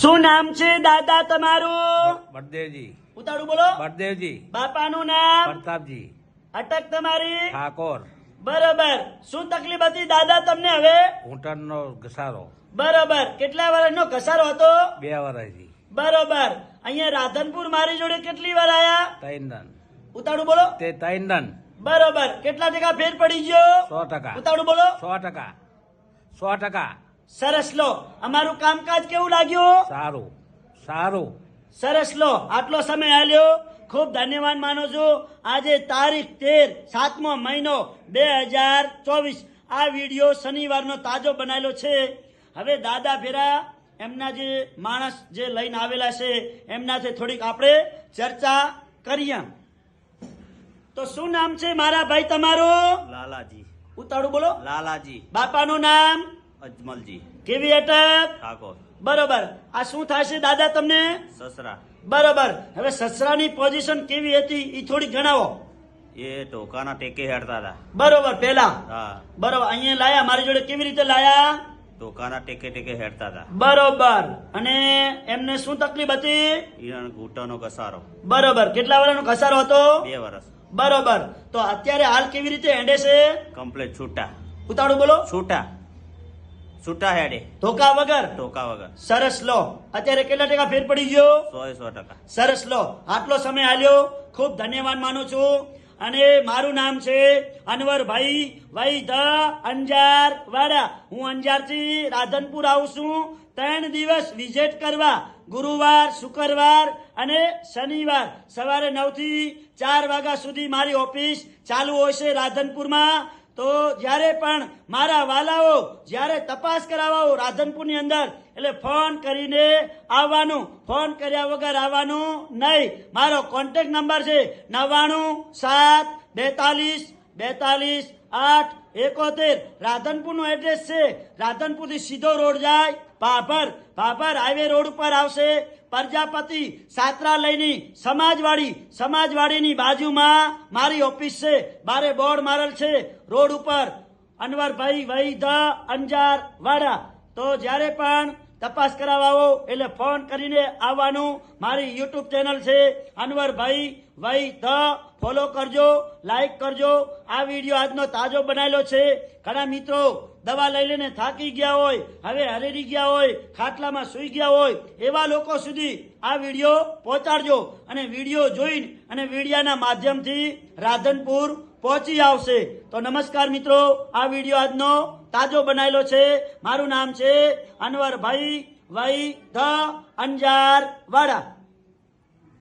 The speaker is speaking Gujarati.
શું નામ છે દાદા તમારું? બળદેવજી. ઉતાળું બોલો. બળદેવજી. બાપાનું નામ? પ્રતાપજી. અટક તમારી. ઠાકોર. બરોબર. શું તકલીફ હતી દાદા તમને હવે? ઘૂંટણનો ઘસારો. બરોબર. કેટલા વર્ષનો ઘસારો હતો? બે વર્ષથી બરોબર. અહીંયા રાધનપુર મારી જોડે કેટલી વાર આયા? તૈંદન. દન ઉતાળું બોલો. તે તૈંદન. દન બરોબર. કેટલા ટકા ફેર પડી ગયો? સો ટકા. ઉતાળું બોલો. સો ટકા. સો ટકા. સરસ લો. અમારું કામકાજ કેવું લાગ્યું? સારું. સારું. સરસ લો. આટલો સમય આલ્યો. ખૂબ ધન્યવાદ માનું છું. આજે તારીખ તેર સાતમો મહિનો બે હજાર ચોવીસ. આ વીડિયો શનિવારનો તાજો બનાવેલો છે. હવે દાદા ભેરા એમના જે માણસ જે લઈને આવેલા છે એમનાથી થોડીક આપણે ચર્ચા કરીએ. તો શું નામ છે મારા ભાઈ તમારું? લાલાજી. ઉતાળું બોલો. લાલાજી. બાપાનું નામ? અજમલજી કેવી અટક ઠાકોર. બરોબર. આ શું થશે દાદા તમને? સસરા. બરોબર. હવે સસરાની પોઝિશન કેવી હતી એ થોડી જણાવો. એ ટોકાના ટેકે હેડતા હતા. બરોબર પેલા હા. બરોબર અહીંયા લાયા. મારી જોડે કેવી રીતે લાયા? ટોકાના ટેકે ટેકે હેડતા હતા. બરોબર. અને એમને શું તકલીફ હતી? ઈરણ ઘૂંટણનો ઘસારો. બરોબર. કેટલા વર્ષનો ઘસારો હતો? બે વર્ષ. બરોબર. તો અત્યારે હાલ કેવી રીતે હેડે છે? કમ્પ્લેટ છૂટા. ઉતાળું બોલો. છૂટા. છૂટા હેડે ધોકા વગર? ધોકા વગર. સરસ લો. અત્યારે કેટલા ટકા ફેર પડી ગયો? સો સો ટકા. સરસ લો. આટલો સમય આલ્યો. ખૂબ ધન્યવાદ માનું છું. અને મારું નામ છે અનવરભાઈ ભાઈ ધ અંજાર વાડા હું અંજારથી રાધનપુર આવું છું. ત્રણ દિવસ વિઝિટ કરવા ગુરુવાર શુક્રવાર અને શનિવાર. સવારે નવથી ચાર વાગ્યા સુધી મારી ઓફિસ ચાલુ હોય છે રાધનપુરમાં. તો જ્યારે પણ મારા વાલાઓ જ્યારે તપાસ કરાવવા રાધનપુરની અંદર, એટલે ફોન કરીને આવવાનું, ફોન કર્યા વગર આવવાનું નહીં. મારો કોન્ટેક્ટ નંબર છે નવ્વાણું સાત બેતાલીસ બેતાલીસ, આઠ, એકોતેર. રાધનપુરનું એડ્રેસ છે. રાધનપુરથી સીધો રોડ જાય ભાભર ભાભર હાઈવે રોડ ઉપર આવશે. પ્રજાપતિ સાત્રાલયની સમાજવાડી, સમાજવાડીની બાજુમાં મારી ઓફિસ છે. બારે બોર્ડ મારેલ છે. રોડ ઉપર અનવરભાઈ વૈધ અંજાર વાડા તો જ્યારે પણ તપાસ કરાવવા આવો એટલે ફોન કરીને આવવાનું. મારી યુટ્યુબ ચેનલ છે અનવરભાઈ. વહી ધ. ફોલો કરજો, લાઈક કરજો. આ વીડિયો આજનો તાજો બનાવેલો છે. ઘણા મિત્રો દવા લઈ લઈને થાકી ગયા હોય, હવે હરેરી ગયા હોય, ખાટલામાં સૂઈ ગયા હોય, એવા લોકો સુધી આ વીડિયો પહોંચાડજો અને વીડિયો જોઈને અને વિડીયાના માધ્યમથી રાધનપુર પહોંચી આવશે. તો નમસ્કાર મિત્રો, આ વીડિયો આજનો તાજો બનાવેલો છે. મારું નામ છે અનવરભાઈ વઈ ધ અંજાર વાડા